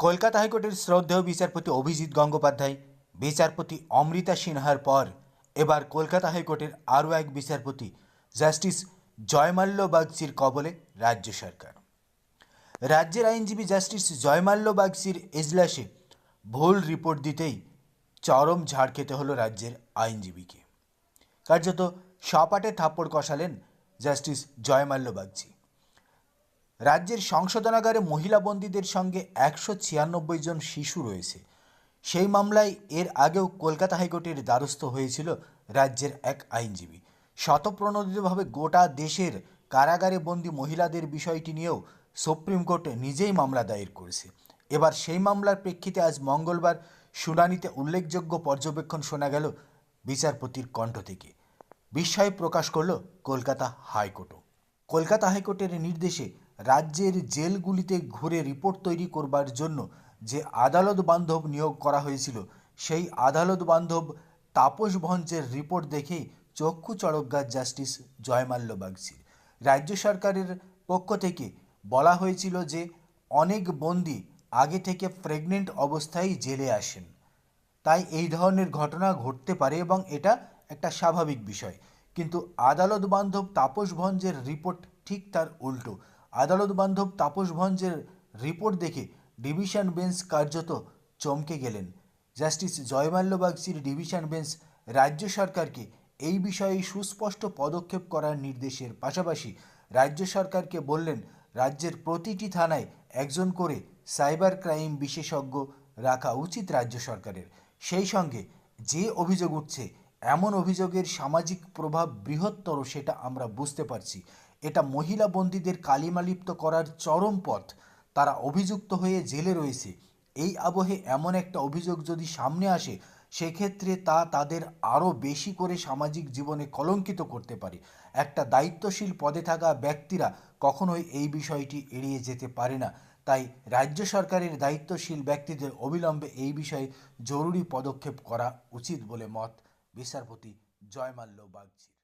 কলকাতা হাইকোর্টের শ্রদ্ধেয় বিচারপতি অভিজিৎ গঙ্গোপাধ্যায়, বিচারপতি অমৃতা সিনহার পর এবার কলকাতা হাইকোর্টের আরও এক বিচারপতি, জাস্টিস জয়মাল্য বাগচির কবলে রাজ্য সরকার। রাজ্যের আইনজীবী জাস্টিস জয়মাল্য বাগচির এজলাসে ভুল রিপোর্ট দিতেই চরম ঝাড় খেতে হলো রাজ্যের আইনজীবীকে। কার্যত সপাটে থাপ্পড় কষালেন জাস্টিস জয়মাল্য বাগচি রাজ্যের সংশোধনাগারে মহিলা বন্দীদের সঙ্গে একশো ছিয়ানব্বই জন শিশু রয়েছে। সেই মামলায় এর আগেও কলকাতা হাইকোর্টের দ্বারস্থ হয়েছিল রাজ্যের এক আইনজীবী। শতপ্রণোদিতভাবে গোটা দেশের কারাগারে বন্দী মহিলাদের বিষয়টি নিয়েও সুপ্রিম কোর্ট নিজেই মামলা দায়ের করেছে। এবার সেই মামলার প্রেক্ষিতে আজ মঙ্গলবার শুনানিতে উল্লেখযোগ্য পর্যবেক্ষণ শোনা গেল বিচারপতির কণ্ঠ থেকে। বিস্ময় প্রকাশ করল কলকাতা হাইকোর্টও। কলকাতা হাইকোর্টের নির্দেশে রাজ্যের জেলগুলিতে ঘুরে রিপোর্ট তৈরি করবার জন্য যে আদালত বান্ধব নিয়োগ করা হয়েছিল, সেই আদালত বান্ধব তাপস ভঞ্চের রিপোর্ট দেখেই চক্ষু চড়কগাছ জাস্টিস জয়মাল্য বাগচির। রাজ্য সরকারের পক্ষ থেকে বলা হয়েছিল যে অনেক বন্দি আগে থেকে প্রেগনেন্ট অবস্থায় জেলে আসেন। তাই এই ধরনের ঘটনা ঘটতে পারে এবং এটা একটা স্বাভাবিক বিষয়। কিন্তু আদালত বান্ধব তাপস ভঞ্জের রিপোর্ট ঠিক তার উল্টো। আদালত বান্ধব তাপস ভঞ্জের রিপোর্ট দেখে ডিভিশন বেঞ্চ কার্যত চমকে গেলেন। জাস্টিস জয়মাল্য বাগচির ডিভিশন বেঞ্চ রাজ্য সরকারকে এই বিষয়ে সুস্পষ্ট পদক্ষেপ করার নির্দেশের পাশাপাশি রাজ্য সরকারকে বললেন, রাজ্যের প্রতিটি থানায় একজন করে সাইবার ক্রাইম বিশেষজ্ঞ রাখা উচিত রাজ্য সরকারের। সেই সঙ্গে যে অভিযোগ উঠছে, এমন অভিযোগের সামাজিক প্রভাব বৃহত্তর, সেটা আমরা বুঝতে পারছি। এটা মহিলা বন্দীদের কালিমালিপ্ত করার চরম পথ। তারা অভিযুক্ত হয়ে জেলে রয়েছে। এই আবহে এমন একটা অভিযোগ যদি সামনে আসে, সেক্ষেত্রে তা তাদের আরও বেশি করে সামাজিক জীবনে কলঙ্কিত করতে পারে। একটা দায়িত্বশীল পদে থাকা ব্যক্তিরা কখনোই এই বিষয়টি এড়িয়ে যেতে পারে না। তাই রাজ্য সরকারের দায়িত্বশীল ব্যক্তিদের অবিলম্বে এই বিষয়ে জরুরি পদক্ষেপ করা উচিত বলে মত। বিচারপতি জয়মাল্য বাগচি।